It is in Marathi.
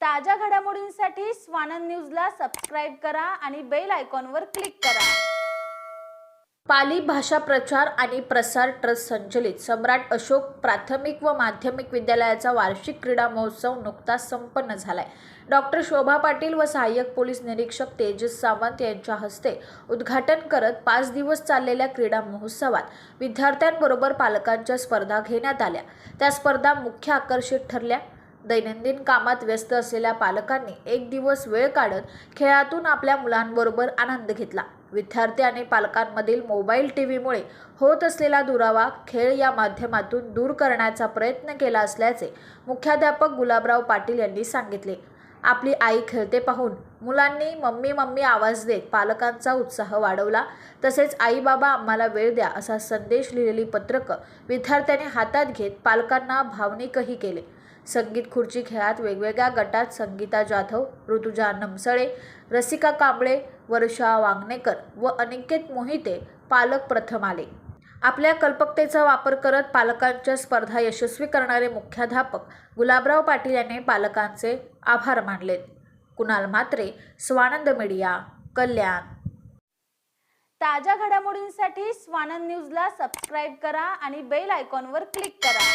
ताज्या घडामोडींसाठी स्वानंद न्यूजला सबस्क्राईब करा आणि बेल आयकॉनवर क्लिक करा. पाली भाषा प्रचार आणि प्रसार ट्रस्ट संचलित सम्राट अशोक प्राथमिक व माध्यमिक विद्यालयाचा वार्षिक क्रीडा महोत्सव नुकताच संपन्न झालाय. डॉक्टर शोभा पाटील व सहाय्यक पोलीस निरीक्षक तेजस सावंत यांच्या हस्ते उद्घाटन करत पाच दिवस चाललेल्या क्रीडा महोत्सवात विद्यार्थ्यांबरोबर पालकांच्या स्पर्धा घेण्यात आल्या. त्या स्पर्धा मुख्य आकर्षित ठरल्या. दैनंदिन कामात व्यस्त असलेल्या पालकांनी एक दिवस वेळ काढत खेळातून आपल्या मुलांबरोबर आनंद घेतला. विद्यार्थी आणि पालकांमधील मोबाईल टी व्हीमुळे होत असलेला दुरावा खेळ या माध्यमातून दूर करण्याचा प्रयत्न केला असल्याचे मुख्याध्यापक गुलाबराव पाटील यांनी सांगितले. आपली आई खेळते पाहून मुलांनी मम्मी मम्मी आवाज देत पालकांचा उत्साह वाढवला. तसेच आई बाबा आम्हाला वेळ द्या असा संदेश लिहिलेली पत्रकं विद्यार्थ्यांनी हातात घेत पालकांना भावनिकही केले. संगीत खुर्ची खेळात वेगवेगळ्या गटात संगीता जाधव ऋतुजा नमसळे रसिका कांबळे वर्षा वांगणेकर व अनिकेत मोहिते पालक प्रथम आले. आपल्या कल्पकतेचा वापर करत पालकांच्या स्पर्धा यशस्वी करणारे मुख्याध्यापक गुलाबराव पाटील यांनी पालकांचे आभार मानलेत कुणाल म्हात्रे स्वानंद मीडिया कल्याण. ताज्या घडामोडींसाठी स्वानंद न्यूजला सबस्क्राईब करा आणि बेल आयकॉनवर क्लिक करा.